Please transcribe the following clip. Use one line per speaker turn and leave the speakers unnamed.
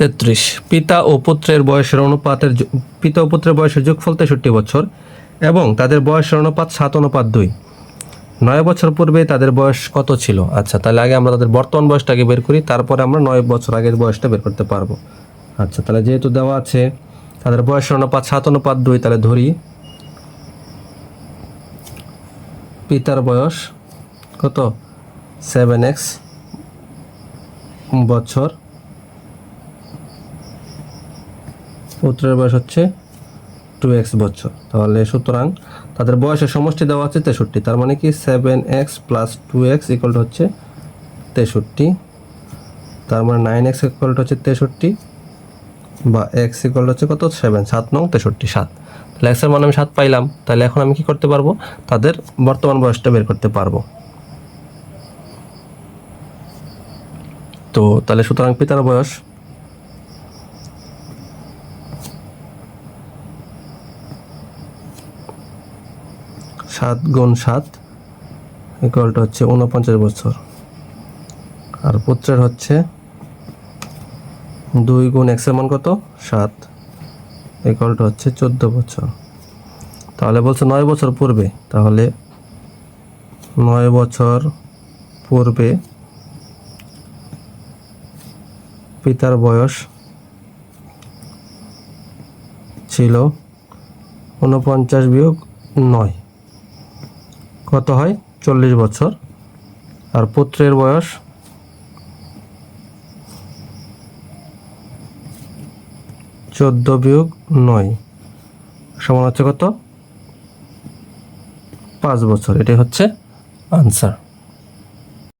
তেত্রিশ। পিতা ও পুত্রের বয়সের অনুপাতের পিতা ও পুত্রের বয়সের যোগফল তেষট্টি বছর এবং তাদের বয়সের অনুপাত সাত, অনুপাত দুই। নয় বছর পূর্বে তাদের বয়স কত ছিল? আচ্ছা তাহলে আগে আমরা তাদের বর্তমান বয়সটাকে বের করি, তারপরে আমরা নয় বছর আগের বয়সটা বের করতে পারব। আচ্ছা তাহলে যেহেতু দেওয়া আছে তাদের বয়সের অনুপাত সাত, অনুপাত দুই, তাহলে ধরি। পিতার বয়স কত? সেভেন এক্স বছর। পুত্রের বয়স হচ্ছে টু এক্স বছর। তাহলে সুতরাং তাদের বয়সের সমষ্টি দেওয়া আছে তেষট্টি। তার মানে কি seven X plus two X equal হচ্ছে তেষট্টি। তার মানে নাইন এক্স ইকুয়াল হচ্ছে তেষট্টি বা এক্স ইকুয়াল হচ্ছে কত? সেভেন সাত নং তেষট্টি, সাত। তাহলে এক্সের মানে আমি সাত পাইলাম। তাহলে এখন আমি কি করতে পারব? তাদের বর্তমান বয়সটা বের করতে পারব। তো তাহলে সুতরাং পিতার বয়স সাত গুণ সাত ইকুয়ালটা হচ্ছে উনপঞ্চাশ বছর। আর পুত্রের হচ্ছে দুই গুণ এক্সের মান কত? সাত ইকুয়ালটা হচ্ছে চোদ্দ বছর। তাহলে বলছে নয় বছর পূর্বে, তাহলে নয় বছর পূর্বে পিতার বয়স ছিল উনপঞ্চাশ বিয়োগ নয়। কত হয় চল্লিশ বছর। আর পুত্রের বয়স চোদ্দ বিয়োগ নয়। সমান হচ্ছে কত? পাঁচ বছর। এটাই হচ্ছে আনসার